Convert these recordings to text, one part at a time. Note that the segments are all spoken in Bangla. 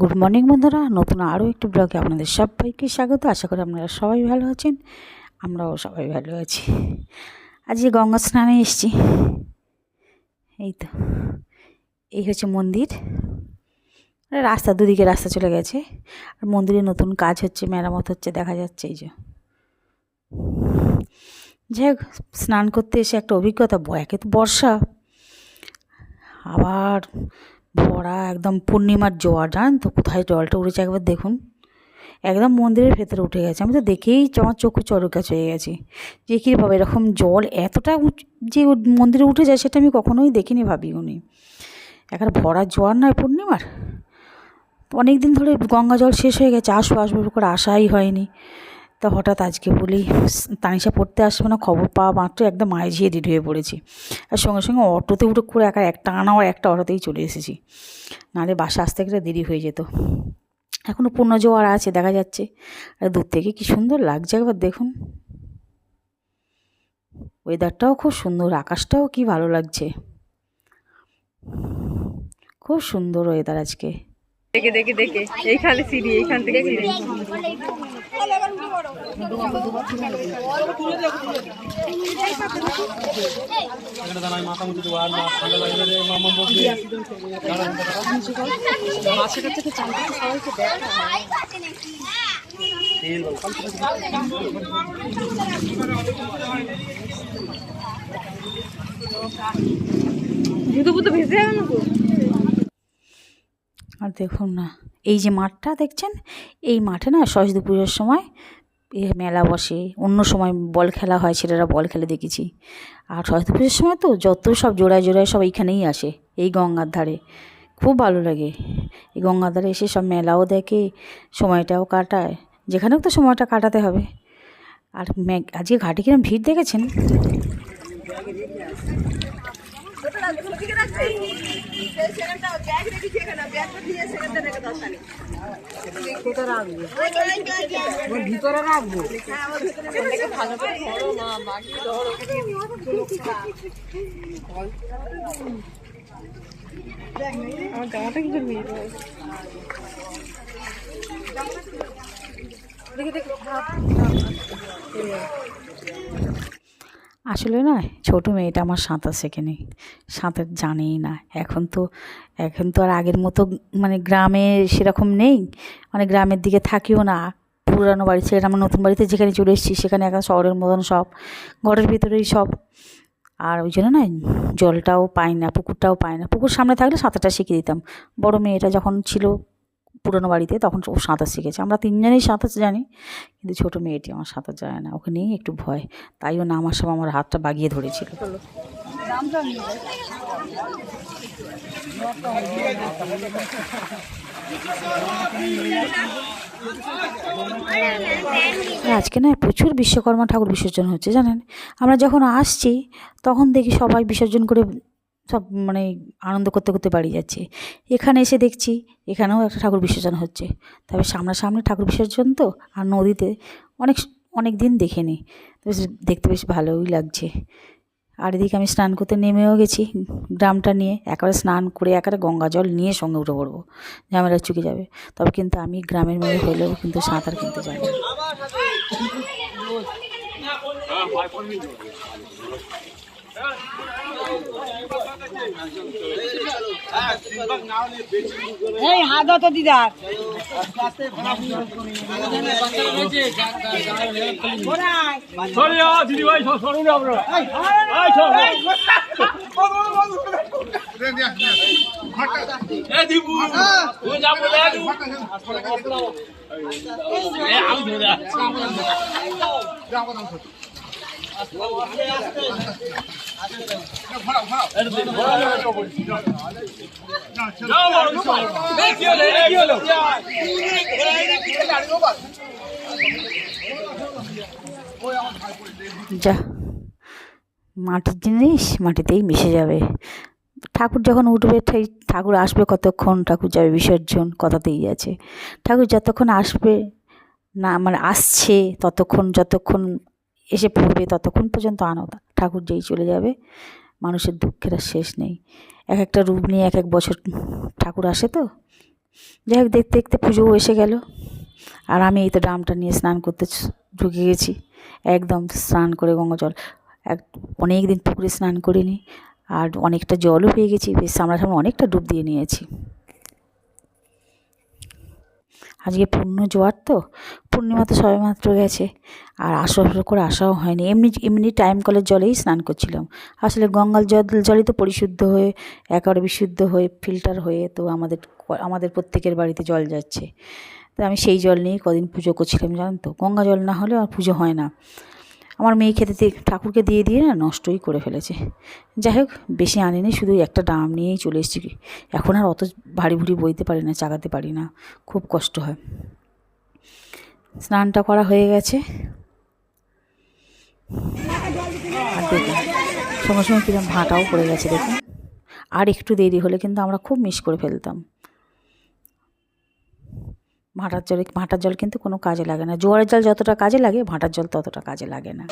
গুড মর্নিং বন্ধুরা। নতুন আরও একটি ব্লগে আপনাদের সবাইকে স্বাগত। আশা করি আপনারা সবাই ভালো আছেন। আমরাও সবাই ভালো আছি। আজকে গঙ্গা স্নানে এসেছি। এই তো। এই হচ্ছে মন্দির। আর রাস্তা দুদিকে রাস্তা চলে গেছে। আর মন্দিরে নতুন কাজ হচ্ছে, মেরামত হচ্ছে, দেখা যাচ্ছে এই যে। যাই হোক, স্নান করতে এসে একটা অভিজ্ঞতা একে তো বর্ষা। আবার ভরা একদম পূর্ণিমার জোয়ার, জানেন তো? কোথায় জলটা উঠেছে একবার দেখুন। একদম মন্দিরের ভেতরে উঠে গেছে। আমি তো দেখেই আমার চোখে চরকাচ হয়ে গেছে। যে কীভাবে এরকম জল এতটা যে মন্দিরে উঠে যায় সেটা আমি কখনোই দেখিনি, ভাবিওনি। এখানে ভরা জোয়ার নয় পূর্ণিমার? অনেক দিন ধরে গঙ্গা জল শেষ হয়ে গেছে আসব আসব করে আসাই হয়নি। তা হঠাৎ আজকে বলি তানিশা পড়তে আসবে না, খবর পাওয়া মাত্র একদম মায়ে ঝিয়ে রেডি হয়ে পড়েছি। আর সঙ্গে সঙ্গে অটোতে উঠে করে একা একটা আনা আর একটা অটোতেই চলে এসেছি। নাহলে বাসা আসতে গেলে দেরি হয়ে যেত। এখনও পূর্ণ জোয়ার আছে, দেখা যাচ্ছে। আর দূর থেকে কি সুন্দর লাগছে একবার দেখুন। ওয়েদারটাও খুব সুন্দর, আকাশটাও কি ভালো লাগছে। খুব সুন্দর ওয়েদার আজকে। দেখে দেখে দেখে। এইখানে সিঁড়ি এইখান থেকে সিঁড়ি। এখানে দাঁড়ায় মাথা মুছে দেবো আর না ঠান্ডা লাগলে রে মামা বসবে তেল জুতো পুতো ভেসে যাবে না আর দেখুন না, এই যে মাঠটা দেখছেন, এই মাঠে না সরস্বতী পুজোর সময় এ মেলা বসে। অন্য সময় বল খেলা হয়, ছেলেরা বল খেলে দেখেছি। আর সরস্বতী পুজোর সময় তো যত সব জোড়ায় জোড়ায় সব এইখানেই আসে, এই গঙ্গার ধারে। খুব ভালো লাগে। এই গঙ্গার ধারে এসে সব মেলাও দেখে, সময়টাও কাটায়। যেখানেও তো সময়টা কাটাতে হবে। আর আজকে ঘাটে কিরম ভিড় দেখেছেন? আমার জামাটা কি করে নিয়ে যাবে আসলে না, ছোটো মেয়েটা আমার সাঁতার শেখেনি। সাঁতার জানেই না। এখন তো এখন তো আর আগের মতো মানে গ্রামে সেরকম নেই। মানে গ্রামের দিকে থাকিও না। পুরানো বাড়ি ছেড়ে আমার নতুন বাড়িতে যেখানে চলে এসেছি, সেখানে এখন শহরের মতন সব। ঘরের ভিতরেই সব। আর ওই জন্য না, জলটাও পাই না, পুকুরটাও পাই না। পুকুর সামনে থাকলে সাঁতারটা শিখিয়ে দিতাম। বড় মেয়েটা যখন ছিল পুরনো বাড়িতে তখন ও সাঁতার শিখেছে। আমরা তিনজনেই সাঁতার জানি, কিন্তু ছোটো মেয়েটি আমার সাঁতার জানে না। ওকে নিয়েই একটু ভয়। তাই ও নামার সময় আমার হাতটা বাগিয়ে ধরেছিল। আজকে না প্রচুর বিশ্বকর্মা ঠাকুর বিসর্জন হচ্ছে জানেন? আমরা যখন আসছি, তখন দেখি সবাই বিসর্জন করে সব মানে আনন্দ করতে করতে বাড়ি যাচ্ছে। এখানে এসে দেখছি এখানেও একটা ঠাকুর বিসর্জন হচ্ছে। তবে সামনাসামনি ঠাকুর বিসর্জন তো, আর নদীতে অনেক অনেক দিন দেখিনি। বেশ দেখতে বেশ ভালোই লাগছে। আর এদিকে আমি স্নান করতে নেমেও গেছি গ্রামটা নিয়ে। একেবারে স্নান করে একেবারে গঙ্গা জল নিয়ে সঙ্গে উঠে পড়ব। ঝামেলা চুকে যাবে। তবে কিন্তু আমি গ্রামের মেয়ে হলেও কিন্তু সাঁতার কিনতে জানি না। এই হাত দাও তো দিদার দিদি ভাই সরুন আপনারা। আমি যা। মাটির জিনিস মাটিতেই মিশে যাবে। ঠাকুর যখন উঠবে ঠিক ঠাকুর আসবে কতক্ষণ? ঠাকুর যাবে বিসর্জন কথাতেই আছে। ঠাকুর যতক্ষণ আসবে, না মানে আসছে ততক্ষণ, যতক্ষণ এসে পড়বে ততক্ষণ পর্যন্ত আনন্দ। ঠাকুর যেই চলে যাবে, মানুষের দুঃখের আর শেষ নেই। এক একটা রূপ নিয়ে এক এক বছর ঠাকুর আসে তো। যাই হোক, দেখতে দেখতে পুজোও এসে গেল। আর আমি এই তো ড্রামটা নিয়ে স্নান করতে ঢুকে গেছি। একদম স্নান করে গঙ্গা জল। এক অনেক দিন পুকুরে স্নান করিনি। আর অনেকটা জলও পেয়ে গেছি। বেশ সামনাসামনি অনেকটা ডুব দিয়ে নিয়েছি। আজকে পূর্ণ জোয়ার তো। পূর্ণিমা তো সবে মাত্র গেছে। আর আসর করে আসাও হয়নি। এমনি এমনি টাইম কলের জলেই স্নান করছিলাম। আসলে গঙ্গার জল, জলই তো পরিশুদ্ধ হয়ে, একেবারে বিশুদ্ধ হয়ে ফিল্টার হয়ে তো আমাদের আমাদের প্রত্যেকের বাড়িতে জল যাচ্ছে। তো আমি সেই জল নিয়েই কদিন পুজো করছিলাম, জানেন তো? গঙ্গা জল না হলে আর পুজো হয় না। আমার মেয়ে খেতে দিয়ে, ঠাকুরকে দিয়ে দিয়ে না নষ্টই করে ফেলেছে। যাই হোক, বেশি আনিনি, শুধু একটা ডাম নিয়েই চলে এসেছি। এখন আর অত ভারী ভুড়ি বইতে পারি না, চাগাতে পারি না। খুব কষ্ট হয়। স্নানটা করা হয়ে গেছে। আর দেখুন সঙ্গে সঙ্গে কিরম ভাঁটাও পড়ে গেছে দেখুন। আর একটু দেরি হলে কিন্তু আমরা খুব মিস করে ফেলতাম। ভাঁটার জলে ভাঁটার জল কিন্তু কোনো কাজে লাগে না। জোয়ারের জল যতটা কাজে লাগে, ভাঁটার জল ততটা কাজে লাগে না।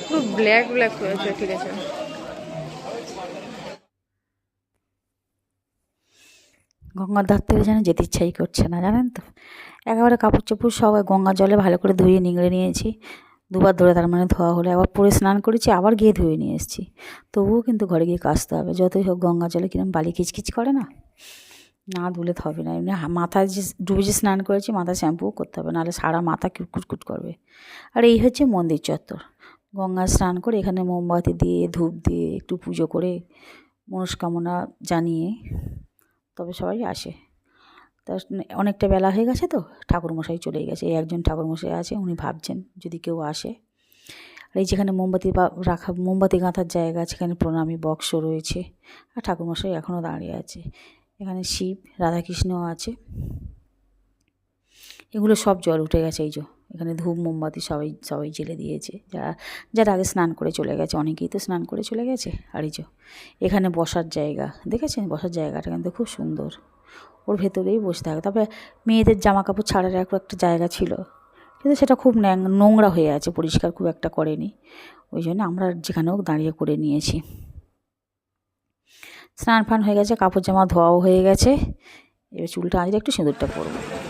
পুরো ব্ল্যাক ব্ল্যাক হয়েছে ঠিক আছে। গঙ্গার ধার থেকে যেন যেতে ইচ্ছাই করছে না, জানেন তো? একেবারে কাপড় চোপড় সব ওই গঙ্গার জলে ভালো করে ধুয়ে নিংড়ে নিয়েছি। দুবার ধরে তার মানে ধোয়া হলে। আবার পরে স্নান করেছি, আবার গিয়ে ধুয়ে নিয়ে এসেছি। তবুও কিন্তু ঘরে গিয়ে কাচতে হবে। যতই হোক গঙ্গা জলে কিরম বালি কিচকিচ করে না? না ধুলে তো হবে না। এমনি মাথায় যে ডুবে যে স্নান করেছি, মাথায় শ্যাম্পুও করতে হবে। নাহলে সারা মাথা কুটকুট করবে। আর এই হচ্ছে মন্দির চত্বর। গঙ্গা স্নান করে এখানে মোমবাতি দিয়ে, ধূপ দিয়ে একটু পুজো করে মনস্কামনা জানিয়ে তবে সবাই আসে। তা অনেকটা বেলা হয়ে গেছে তো, ঠাকুরমশাই চলে গেছে। এই একজন ঠাকুরমশাই আছে, উনি ভাবছেন যদি কেউ আসে। আর এই যেখানে মোমবাতি রাখা, মোমবাতি গাঁথার জায়গা আছে, এখানে প্রণামী বক্স রয়েছে। আর ঠাকুরমশাই এখনও দাঁড়িয়ে আছে। এখানে শিব, রাধাকৃষ্ণ আছে। এগুলো সব জল উঠে গেছে এই যে। এখানে ধূপ, মোমবাতি সবাই সবাই জেলে দিয়েছে। যারা যারা আগে স্নান করে চলে গেছে, অনেকেই তো স্নান করে চলে গেছে। আর এই এখানে বসার জায়গা, দেখেছেন? বসার জায়গাটা কিন্তু খুব সুন্দর। ওর ভেতরেই বসে থাকে। তবে মেয়েদের জামা কাপড় ছাড়ার একটু জায়গা ছিল। কিন্তু সেটা খুব ন্যাং- নোংরা হয়ে আছে, পরিষ্কার খুব একটা করেনি। ওই জন্য আমরা যেখানে হোক দাঁড়িয়ে করে নিয়েছি। স্নান ফান হয়ে গেছে, কাপড় জামা ধোয়াও হয়ে গেছে। এবার চুলটা আজকে একটু সিঁদুরটা পরবো।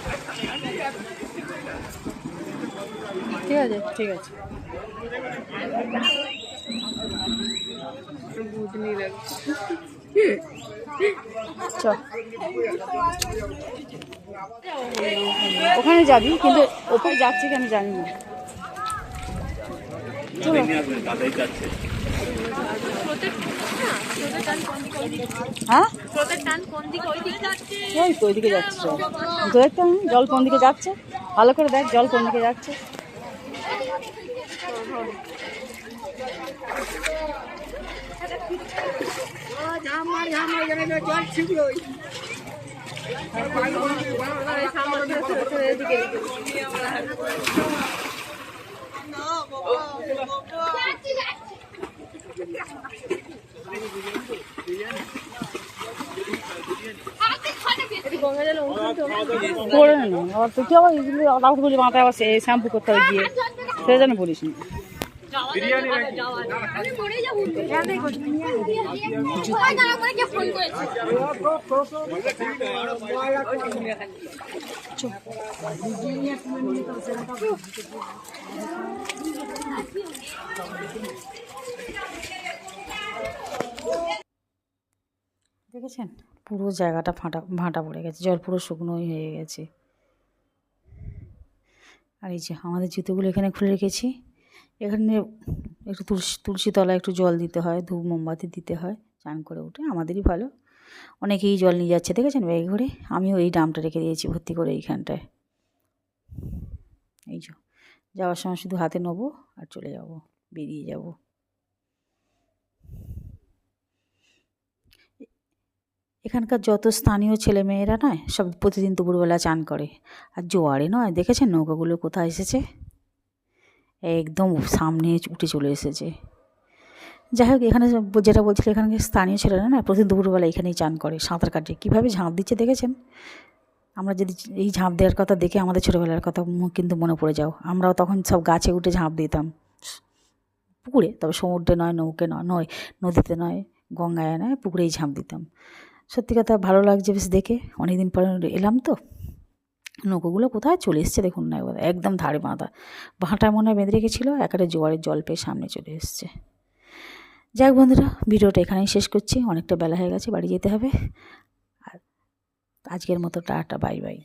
আছে? ঠিক আছে। ওখানে যাবি, কিন্তু ওপরে যাচ্ছে কেন জানি না। হ্যাঁ? জল কোন দিকে যাচ্ছে? ভালো করে দেখ, জল কোন দিকে যাচ্ছে? করে না আবার তুই কি এগুলো রাউটগুলি মাথায় আবার শ্যাম্পু করতে হবে গিয়ে। সে যেন বলিস না। দেখেছেন? পুরো জায়গাটা ফাটা ভাঁটা পড়ে গেছে জল পুরো শুকনোই হয়ে গেছে। আর এই যে আমাদের জুতোগুলো এখানে খুলে রেখেছি। এখানে একটু তুলসী তুলসী তলায় একটু জল দিতে হয়, ধূপ, মোমবাতি দিতে হয়, চান করে উঠে আমাদেরই ভালো। অনেকেই জল নিয়ে যাচ্ছে, দেখেছেন? ব্যাগে করে আমিও এই ড্রামটা রেখে দিয়েছি, ভর্তি করে এইখানটায়। এই যাওয়ার সময় শুধু হাতে নেব আর চলে যাব, বেরিয়ে যাব। এখানকার যত স্থানীয় ছেলেমেয়েরা নয়, সব প্রতিদিন দুপুরবেলা চান করে। আর জোয়ারে নয়, দেখেছেন নৌকাগুলো কোথায় এসেছে? একদম সামনে উঠে চলে এসেছে। যাই হোক, এখানে যেটা বলছিল এখানে স্থানীয় ছেলেরা না প্রতিদিন দুপুরবেলা এখানেই চান করে, সাঁতার কাটে। কীভাবে ঝাঁপ দিচ্ছে দেখেছেন? আমরা যদি এই ঝাঁপ দেওয়ার কথা দেখে আমাদের ছোটোবেলার কথা কিন্তু মনে পড়ে যাও। আমরাও তখন সব গাছে উঠে ঝাঁপ দিতাম। পুকুরে, তবে সমুদ্রে নয়, নৌকে নয় নয়, নদীতে নয়, গঙ্গায় নয়, পুকুরেই ঝাঁপ দিতাম। সত্যি কথা ভালো লাগছে বেশ দেখে। অনেক দিন পরে এলাম তো। নৌকোগুলো কোথায়? চলে এসছে দেখুন না একবার, একদম ধারে বাঁধা। ভাঁটা মনে হয় বেঁধে রেখেছিল, একেবারে জোয়ারের জল পেয়ে সামনে চলে এসছে। যাক বন্ধুরা, ভিডিওটা এখানেই শেষ করছি। অনেকটা বেলা হয়ে গেছে, বাড়ি যেতে হবে। আর আজকের মতো টাটা, বাই বাই।